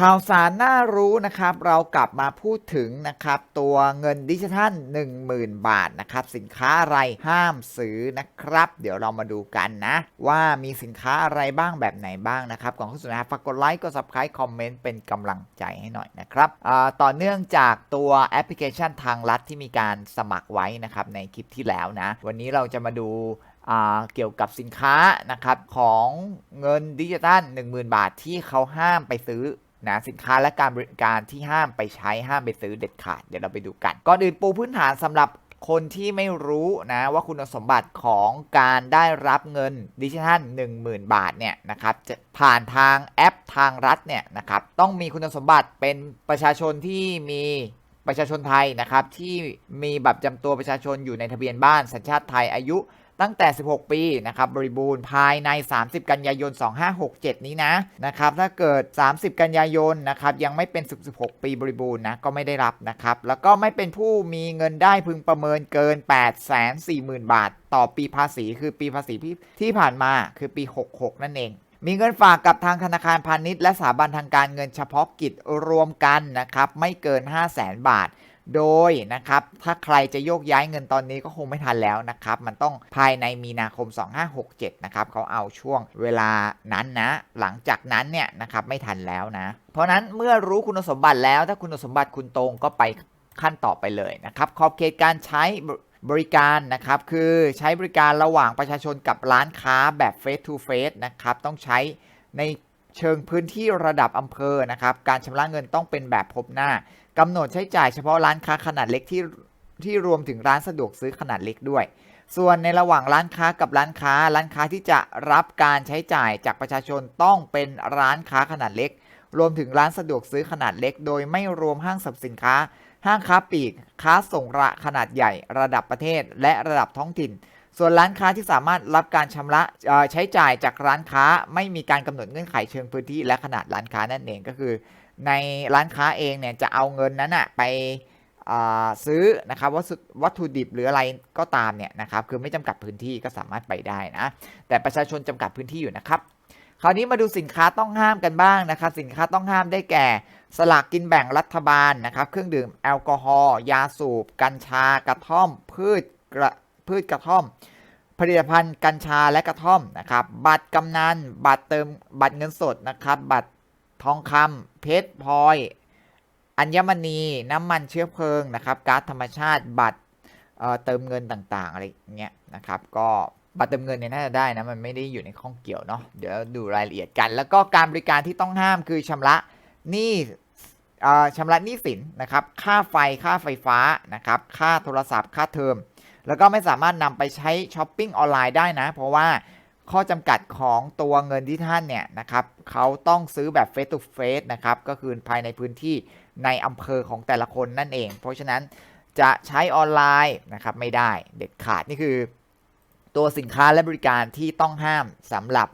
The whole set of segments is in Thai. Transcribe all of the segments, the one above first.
ข่าวสารน่ารู้นะครับ เรากลับมาพูดถึงนะครับ ตัวเงินดิจิทัล 10,000 บาทนะครับ สินค้าอะไรห้ามซื้อนะครับ เดี๋ยวเรามาดูกันนะ ว่ามีสินค้าอะไรบ้างแบบไหนบ้างนะครับ ก่อนเข้าสู่นะฝากกดไลค์กด subscribe คอมเมนต์เป็นกำลังใจให้หน่อยนะครับต่อเนื่องจากตัวแอปพลิเคชันทางลัดที่มีการสมัครไว้นะครับในคลิปที่แล้วนะ วันนี้เราจะมาดูเกี่ยวกับสินค้านะครับของเงินดิจิทัล10,000 บาทที่เขาห้ามไปซื้อ นะสินค้าและการบริการที่ห้ามไปใช้ห้ามไปซื้อเด็ดขาด เดี๋ยวเราไปดูกัน ก่อนอื่นปูพื้นฐานสำหรับคนที่ไม่รู้นะว่าคุณสมบัติของการได้รับเงินดิจิทัล10,000 บาทเนี่ยนะครับจะผ่านทางแอปทางรัฐเนี่ยนะครับต้องมีคุณสมบัติเป็นประชาชนที่มีประชาชนไทยนะครับที่มีบัตรจำตัวประชาชนอยู่ในทะเบียนบ้านสัญชาติไทยอายุ ตั้งแต่ 16 ปีนะครับบริบูรณ์ภายใน 30 กันยายน 2567 นี้นะนะครับถ้าเกิด 30 กันยายนนะครับยังไม่เป็น 16 ปีบริบูรณ์นะก็ไม่ได้รับนะครับแล้วก็ไม่เป็นผู้มีเงินได้พึงประเมินเกิน 840,000 บาท ต่อปีภาษีคือปีภาษีที่ผ่านมาคือปี 66 นั่นเองมีเงินฝากกับทางธนาคารพาณิชย์และสถาบันทางการเงินเฉพาะกิจรวมกันนะครับไม่เกิน 5 0 0แสนบาท โดยนะครับถ้าใครจะโยกย้ายเงินตอนนี้ก็คงไม่ทันแล้วนะครับ มันต้องภายในมีนาคม 2567 นะครับเขาเอาช่วงเวลานั้นนะ หลังจากนั้นเนี่ยนะครับไม่ทันแล้วนะ เพราะนั้นเมื่อรู้คุณสมบัติแล้วถ้าคุณสมบัติคุณตรงก็ไปขั้นต่อไปเลยนะครับ ขอบเขตการใช้บริการนะครับ คือใช้บริการระหว่างประชาชนกับร้านค้าแบบ face to face นะครับ ต้องใช้ใน เชิงพื้นที่ระดับอำเภอนะครับ การชำระเงินต้องเป็นแบบพบหน้ากำหนดใช้จ่ายเฉพาะร้านค้าขนาดเล็กที่ที่รวมถึงร้านสะดวกซื้อขนาดเล็กด้วย ส่วนในระหว่างร้านค้ากับร้านค้า ร้านค้าที่จะรับการใช้จ่ายจากประชาชนต้องเป็นร้านค้าขนาดเล็ก รวมถึงร้านสะดวกซื้อขนาดเล็ก โดยไม่รวมห้างสรรพสินค้า ห้างค้าปลีก ค้าส่งระขนาดใหญ่ ระดับประเทศ และระดับท้องถิ่น ส่วนร้านค้าที่สามารถรับการชำระใช้จ่ายจากร้านค้าไม่มีการกำหนดเงื่อนไขเชิงพื้นที่และขนาดร้านค้านั่นเองก็คือ ในร้านค้าเองเนี่ยจะเอาเงินนั้นอะไปซื้อนะครับวัตถุดิบหรืออะไรก็ตามเนี่ยนะครับคือไม่จำกัดพื้นที่ก็สามารถไปได้นะแต่ประชาชนจำกัดพื้นที่อยู่นะครับคราวนี้มาดูสินค้าต้องห้ามกันบ้างนะครับสินค้าต้องห้ามได้แก่ สลากกินแบ่งรัฐบาลนะครับเครื่องดื่มแอลกอฮอล์ยาสูบ กัญชากระท่อมพืชกระ พืชกระท่อม ผลิตภัณฑ์กัญชาและกระท่อมนะครับ บัตรกำนัน บัตรเติม บัตรเงินสดนะครับ บัตรทองคำเพชรพลอย อัญมณี น้ำมันเชื้อเพลิงนะครับ ก๊าซธรรมชาติ บัตรเเติมเงินต่างๆอะไรเงี้ยนะครับ ก็บัตรเติมเงินเนี่ยน่าจะได้นะ มันไม่ได้อยู่ในข้องเกี่ยวเนาะ เดี๋ยวดูรายละเอียดกัน แล้วก็การบริการที่ต้องห้ามคือชำระหนี้เอ่อชำระหนี้สินนะครับ ค่าไฟ ค่าไฟฟ้านะครับ ค่าโทรศัพท์ ค่าเทอม แล้วก็ไม่สามารถนำไปใช้ช้อปปิ้งออนไลน์ได้นะ เพราะว่าข้อจำกัดของตัวเงินที่ท่านเนี่ยนะครับเขาต้องซื้อแบบ face to face นะครับก็คือภายในพื้นที่ในอำเภอของแต่ละคนนั่นเอง เพราะฉะนั้นจะใช้ออนไลน์นะครับไม่ได้เด็ดขาดนี่คือ ตัวสินค้าและบริการที่ต้องห้ามสำหรับ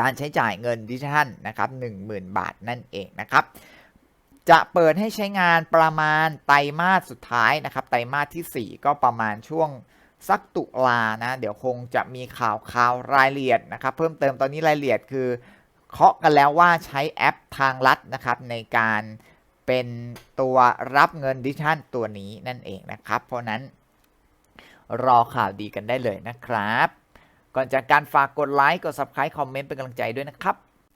การใช้จ่ายเงินดิจิทัลนะครับ10,000 บาทนั่นเองนะครับ จะเปิดให้ใช้งานประมาณไตรมาสสุดท้ายนะครับ ไตรมาสที่ 4 ก็ประมาณช่วงสักตุลานะ เดี๋ยวคงจะมีข่าวข่าวรายละเอียดนะครับ เพิ่มเติมตอนนี้รายละเอียดคือเคาะกันแล้วว่าใช้แอปทางลัดนะครับในการเป็นตัวรับเงินดิจิทัลตัวนี้นั่นเองนะครับ เพราะนั้นรอข่าวดีกันได้เลยนะครับ ก่อนจากการฝากกดไลค์ กด subscribe คอมเมนต์เป็นกำลังใจด้วยนะครับ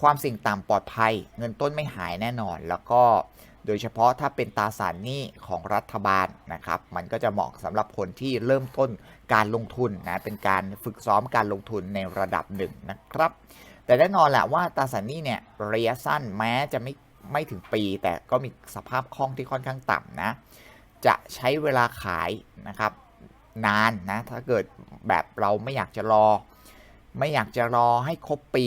ความเสี่ยงต่ำปลอดภัย เงินต้นไม่หายแน่นอน แล้วก็โดยเฉพาะถ้าเป็นตราสารหนี้ของรัฐบาลนะครับ มันก็จะเหมาะสำหรับคนที่เริ่มต้นการลงทุนนะเป็นการฝึกซ้อมการลงทุนในระดับหนึ่งนะครับ แต่แน่นอนแหละว่าตราสารหนี้เนี่ยระยะสั้นแม้จะไม่ไม่ถึงปี แต่ก็มีสภาพคล่องที่ค่อนข้างต่ำนะจะใช้เวลาขายนะครับนานนะถ้าเกิดแบบเราไม่อยากจะรอ ไม่อยากจะรอให้ครบปี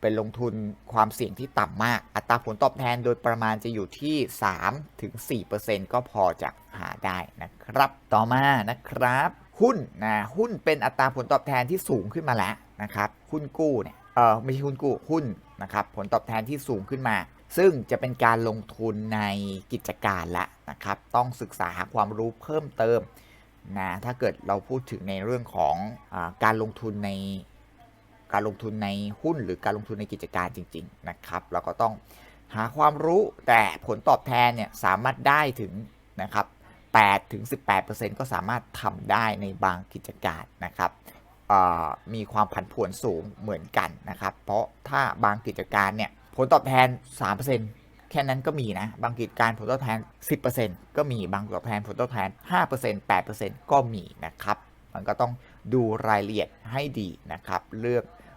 เป็นลงทุนความเสี่ยงที่ต่ำมาก อัตราผลตอบแทนโดยประมาณจะอยู่ที่3-4%ถึง 4%ก็พอจะหาได้นะครับ ต่อมานะครับ หุ้นนะหุ้นเป็นอัตราผลตอบแทนที่สูงขึ้นมาแล้วนะครับ หุ้นกู้เนี่ยเออไม่ใช่หุ้นกู้หุ้นนะครับผลตอบแทนที่สูงขึ้นมา ซึ่งจะเป็นการลงทุนในกิจการละนะครับ ต้องศึกษาหาความรู้เพิ่มเติมนะถ้าเกิดเราพูดถึงในเรื่องของอการลงทุนใน การลงทุนในหุ้นหรือการลงทุนในกิจการจริง ๆ นะครับเราก็ต้องหาความรู้แต่ผลตอบแทนเนี่ยสามารถได้ถึงนะครับ8ถึง 18%ก็สามารถทำได้ในบางกิจการนะครับมีความผันผวนสูงเหมือนกันนะครับ เพราะถ้าบางกิจการเนี่ยผลตอบแทน 3%แค่นั้นก็มีนะ บางกิจการผลตอบแทน 10%ก็มี บางผลตอบแทนผลตอบแทน 5% 8%ก็มีนะครับ มันก็ต้องดูรายละเอียดให้ดีนะครับ เลือก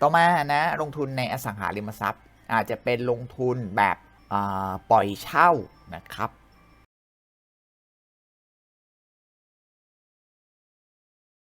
ต่อมานะลงทุนในอสังหาริมทรัพย์ อาจจะเป็นลงทุนแบบปล่อยเช่านะครับ